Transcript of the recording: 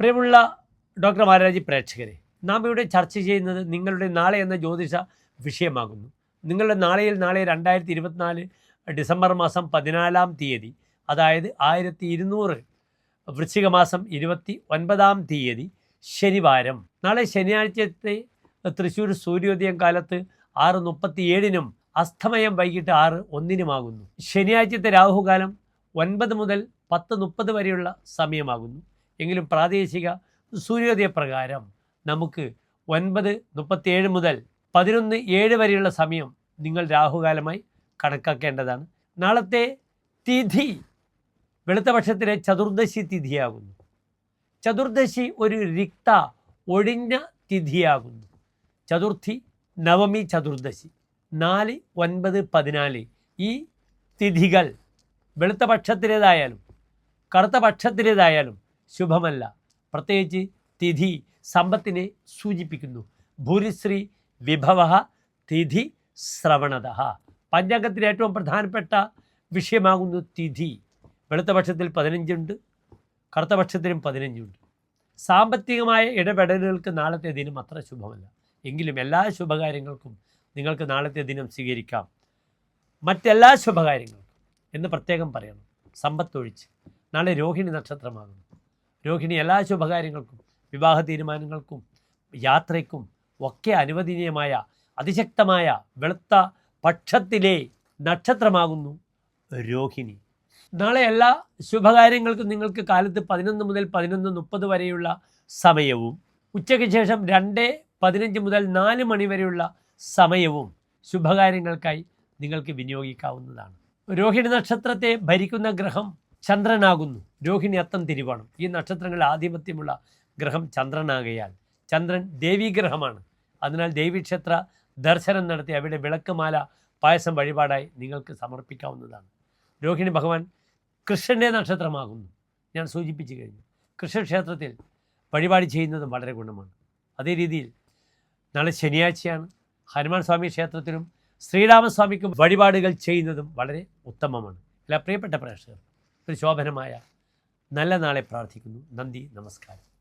പ്രിയമുള്ള ഡോക്ടർ മഹാരാജി പ്രേക്ഷകരെ നാം ഇവിടെ ചർച്ച ചെയ്യുന്നത് നിങ്ങളുടെ നാളെ എന്ന ജ്യോതിഷ വിഷയമാകുന്നു. നിങ്ങളുടെ നാളെയിൽ നാളെ രണ്ടായിരത്തി ഇരുപത്തിനാല് ഡിസംബർ മാസം പതിനാലാം തീയതി അതായത് ആയിരത്തി ഇരുന്നൂറ് വൃശ്ചിക മാസം ഇരുപത്തി ഒൻപതാം തീയതി ശനിവാരം. നാളെ ശനിയാഴ്ചത്തെ തൃശ്ശൂർ സൂര്യോദയം കാലത്ത് ആറ് മുപ്പത്തിയേഴിനും അസ്തമയം വൈകിട്ട് ആറ് ഒന്നിനുമാകുന്നു. ശനിയാഴ്ചത്തെ രാഹുകാലം ഒൻപത് മുതൽ പത്ത് മുപ്പത് വരെയുള്ള സമയമാകുന്നു. എങ്കിലും പ്രാദേശിക സൂര്യോദയ പ്രകാരം നമുക്ക് ഒൻപത് മുപ്പത്തിയേഴ് മുതൽ പതിനൊന്ന് ഏഴ് വരെയുള്ള സമയം നിങ്ങൾ രാഹുകാലമായി കണക്കാക്കേണ്ടതാണ്. നാളത്തെ തിഥി വെളുത്തപക്ഷത്തിലെ ചതുർദശി തിഥിയാകുന്നു. ചതുർദശി ഒരു രിക്ത ഒഴിഞ്ഞ തിഥിയാകുന്നു. ചതുർത്ഥി നവമി ചതുർദശി. നാല് ഒൻപത് പതിനാല് ഈ തിഥികൾ വെളുത്ത പക്ഷത്തിലേതായാലും കറുത്ത പക്ഷത്തിലേതായാലും ശുഭമല്ല. പ്രത്യേകിച്ച് തിഥി സമ്പത്തിനെ സൂചിപ്പിക്കുന്നു. ഭൂരിശ്രീ വിഭവ തിഥി ശ്രവണത. പഞ്ചാംഗത്തിലെ ഏറ്റവും പ്രധാനപ്പെട്ട വിഷയമാകുന്നു തിഥി. വെളുത്ത പക്ഷത്തിൽ പതിനഞ്ചുണ്ട് കറുത്ത പക്ഷത്തിലും പതിനഞ്ചുണ്ട്. സാമ്പത്തികമായ ഇടപെടലുകൾക്ക് നാളത്തെ ദിനം അത്ര ശുഭമല്ല. എങ്കിലും എല്ലാ ശുഭകാര്യങ്ങൾക്കും നിങ്ങൾക്ക് നാളത്തെ ദിനം സ്വീകരിക്കാം. മറ്റെല്ലാ ശുഭകാര്യങ്ങൾക്കും എന്ന് പ്രത്യേകം പറയണം. സമ്പത്തൊഴിച്ച്. നാളെ രോഹിണി നക്ഷത്രമാകുന്നു. രോഹിണി എല്ലാ ശുഭകാര്യങ്ങൾക്കും വിവാഹ തീരുമാനങ്ങൾക്കും യാത്രയ്ക്കും ഒക്കെ അനുവദനീയമായ അതിശക്തമായ വെളുത്ത പക്ഷത്തിലെ നക്ഷത്രമാകുന്നു രോഹിണി. നാളെ എല്ലാ ശുഭകാര്യങ്ങൾക്കും നിങ്ങൾക്ക് കാലത്ത് പതിനൊന്ന് മുതൽ പതിനൊന്ന് മുപ്പത് വരെയുള്ള സമയവും ഉച്ചയ്ക്ക് ശേഷം രണ്ട് പതിനഞ്ച് മുതൽ നാല് മണി വരെയുള്ള സമയവും ശുഭകാര്യങ്ങൾക്കായി നിങ്ങൾക്ക് വിനിയോഗിക്കാവുന്നതാണ്. രോഹിണി നക്ഷത്രത്തെ ഭരിക്കുന്ന ഗ്രഹം ചന്ദ്രനാകുന്നു. രോഹിണി അത്തം തിരുവോണം. ഈ നക്ഷത്രങ്ങളിൽ ആധിപത്യമുള്ള ഗ്രഹം ചന്ദ്രനാകയാൽ. ചന്ദ്രൻ ദേവീഗ്രഹമാണ്. അതിനാൽ ദേവീക്ഷേത്ര ദർശനം നടത്തി അവിടെ വിളക്കുമാല പായസം വഴിപാടായി നിങ്ങൾക്ക് സമർപ്പിക്കാവുന്നതാണ്. രോഹിണി ഭഗവാൻ കൃഷ്ണന്റെ നക്ഷത്രമാകുന്നു. ഞാൻ സൂചിപ്പിച്ചു കഴിഞ്ഞു. കൃഷ്ണക്ഷേത്രത്തിൽ വഴിപാട് ചെയ്യുന്നതും വളരെ ഗുണമാണ്. അതേ രീതിയിൽ നാളെ ശനിയാഴ്ചയാണ്. ഹനുമാൻ സ്വാമി ക്ഷേത്രത്തിലും ശ്രീരാമസ്വാമിക്കും വഴിപാടുകൾ ചെയ്യുന്നതും വളരെ ഉത്തമമാണ്. എല്ലാ പ്രിയപ്പെട്ട പ്രേക്ഷകർ ഒരു ശോഭനമായ നല്ല നാളെ പ്രാർത്ഥിക്കുന്നു. നന്ദി നമസ്കാരം.